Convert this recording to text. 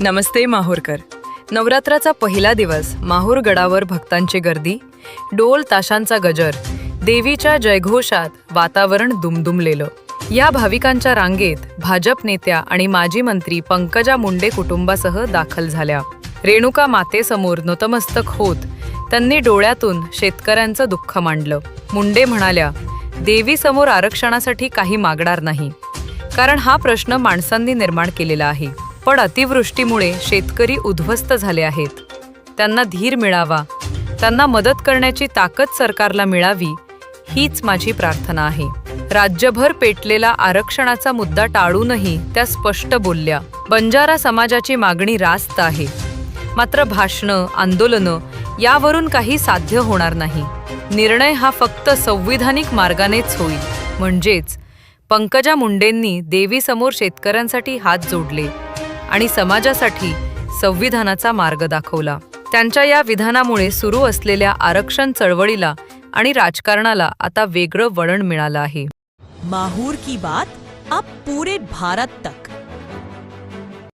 नमस्ते माहूरकर. नवरात्राचा पहिला दिवस माहूर गडावर भक्तांची गर्दी डोल ताशांचा गजर देवीच्या जयघोषात वातावरण दुमदुमलेलं. या भाविकांच्या रांगेत भाजप नेत्या आणि माजी मंत्री पंकजा मुंडे कुटुंबासह दाखल झाल्या. रेणुका मातेसमोर नतमस्तक होत त्यांनी डोळ्यातून शेतकऱ्यांचं दुःख मांडलं. मुंडे म्हणाल्या देवीसमोर आरक्षणासाठी काही मागणार नाही. कारण हा प्रश्न माणसांनी निर्माण केलेला आहे. पण अतिवृष्टीमुळे शेतकरी उद्ध्वस्त झाले आहेत. त्यांना धीर मिळावा त्यांना मदत करण्याची ताकद सरकारला मिळावी हीच माझी प्रार्थना आहे. राज्यभर पेटलेला आरक्षणाचा मुद्दा टाळूनही त्या स्पष्ट बोलल्या बंजारा समाजाची मागणी रास्त आहे. मात्र भाषणं आंदोलनं यावरून काही साध्य होणार नाही. निर्णय हा फक्त संविधानिक मार्गानेच होईल. म्हणजेच पंकजा मुंडेंनी देवीसमोर शेतकऱ्यांसाठी हात जोडले. आणि समाजासाठी संविधानाचा मार्ग दाखवला. त्यांच्या या विधानामुळे सुरू असलेल्या आरक्षण चळवळीला आणि राजकारणाला आता वेगळं वळण मिळालं आहे. माहूर की बात अब पूरे भारत तक.